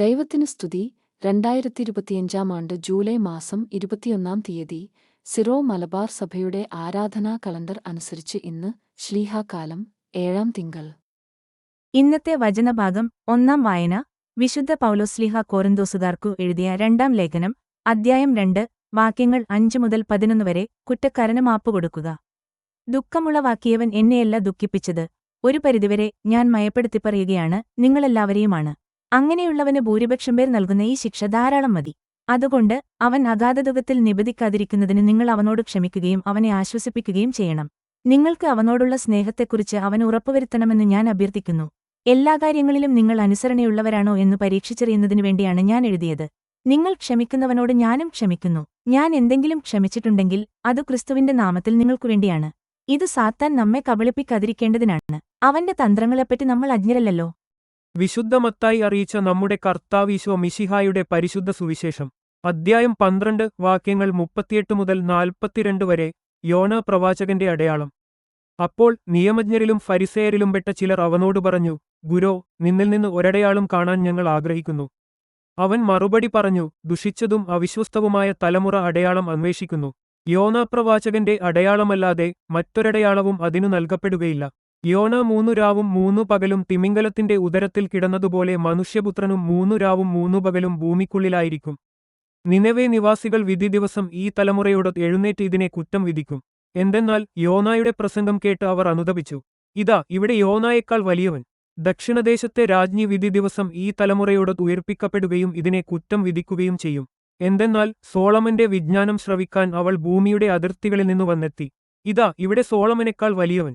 ദൈവത്തിന് സ്തുതി. രണ്ടായിരത്തി ഇരുപത്തിയഞ്ചാം ആണ്ട് ജൂലൈ മാസം ഇരുപത്തിയൊന്നാം തീയതി സിറോ മലബാർ സഭയുടെ ആരാധനാ കലണ്ടർ അനുസരിച്ച് ഇന്ന് ശ്ലീഹാകാലം ഏഴാം തിങ്കൾ. ഇന്നത്തെ വചനഭാഗം ഒന്നാം വായന വിശുദ്ധ പൗലോസ്ലിഹ കോരന്തോസുകാർക്കു എഴുതിയ രണ്ടാം ലേഖനം അദ്ധ്യായം രണ്ട് വാക്യങ്ങൾ അഞ്ചു മുതൽ പതിനൊന്ന് വരെ കുറ്റക്കാരന് മാപ്പ് കൊടുക്കുക. ദുഃഖമുളവാക്കിയവൻ എന്നെയല്ല ദുഃഖിപ്പിച്ചത്. ഒരു പരിധിവരെ ഞാൻ മയപ്പെടുത്തി പറയുകയാണ് നിങ്ങളെല്ലാവരെയുമാണ്. അങ്ങനെയുള്ളവന് ഭൂരിപക്ഷം പേർ നൽകുന്ന ഈ ശിക്ഷ ധാരാളം മതി. അതുകൊണ്ട് അവൻ അഗാധതുകത്തിൽ നിബദിക്കാതിരിക്കുന്നതിന് നിങ്ങൾ അവനോട് ക്ഷമിക്കുകയും അവനെ ആശ്വസിപ്പിക്കുകയും ചെയ്യണം. നിങ്ങൾക്ക് അവനോടുള്ള സ്നേഹത്തെക്കുറിച്ച് അവൻ ഉറപ്പുവരുത്തണമെന്ന് ഞാൻ അഭ്യർത്ഥിക്കുന്നു. എല്ലാ കാര്യങ്ങളിലും നിങ്ങൾ അനുസരണയുള്ളവരാണോ എന്ന് പരീക്ഷിച്ചറിയുന്നതിനു വേണ്ടിയാണ് ഞാൻ എഴുതിയത്. നിങ്ങൾ ക്ഷമിക്കുന്നവനോട് ഞാനും ക്ഷമിക്കുന്നു. ഞാൻ എന്തെങ്കിലും ക്ഷമിച്ചിട്ടുണ്ടെങ്കിൽ അത് ക്രിസ്തുവിന്റെ നാമത്തിൽ നിങ്ങൾക്കുവേണ്ടിയാണ് ഇത് സാത്താൻ നമ്മെ കബളിപ്പിക്കാതിരിക്കേണ്ടതിനാണ്. അവന്റെ തന്ത്രങ്ങളെപ്പറ്റി നമ്മൾ അജ്ഞരല്ലല്ലോ. വിശുദ്ധമത്തായി അറിയിച്ച നമ്മുടെ കർത്താവീശോ മിശിഹായുടെ പരിശുദ്ധ സുവിശേഷം. അദ്ധ്യായം പന്ത്രണ്ട് വാക്യങ്ങൾ മുപ്പത്തിയെട്ട് മുതൽ നാൽപ്പത്തിരണ്ട് വരെ യോന പ്രവാചകന്റെ അടയാളം. അപ്പോൾ നിയമജ്ഞരിലും ഫരിസേയരിലും പെട്ട ചിലർ അവനോട് പറഞ്ഞു ഗുരോ നിന്നിൽ നിന്ന് ഒരടയാളും കാണാൻ ഞങ്ങൾ ആഗ്രഹിക്കുന്നു. അവൻ മറുപടി പറഞ്ഞു ദുഷിച്ചതും അവിശ്വസ്തവുമായ തലമുറ അടയാളം അന്വേഷിക്കുന്നു. യോനാപ്രവാചകന്റെ അടയാളമല്ലാതെ മറ്റൊരടയാളവും അതിനു നൽകപ്പെടുകയില്ല. യോന മൂന്നു രാവും മൂന്നു പകലും തിമിംഗലത്തിന്റെ ഉദരത്തിൽ കിടന്നതുപോലെ മനുഷ്യപുത്രനും മൂന്നു രാവും മൂന്നു പകലും ഭൂമിക്കുള്ളിലായിരിക്കും. നിനവേ നിവാസികൾ വിധി ദിവസം ഈ തലമുറയോട് എഴുന്നേറ്റ് ഇതിനെ കുറ്റം വിധിക്കും. എന്തെന്നാൽ യോനായുടെ പ്രസംഗം കേട്ട് അവർ അനുദപിച്ചു. ഇതാ ഇവിടെ യോനായേക്കാൾ വലിയവൻ. ദക്ഷിണദേശത്തെ രാജ്ഞി വിധി ദിവസം ഈ തലമുറയോട് ഉയർപ്പിക്കപ്പെടുകയും ഇതിനെ കുറ്റം വിധിക്കുകയും ചെയ്യും. എന്തെന്നാൽ സോളമന്റെ വിജ്ഞാനം ശ്രവിക്കാൻ അവൾ ഭൂമിയുടെ അതിർത്തികളിൽ നിന്നു വന്നെത്തി. ഇതാ ഇവിടെ സോളമനേക്കാൾ വലിയവൻ.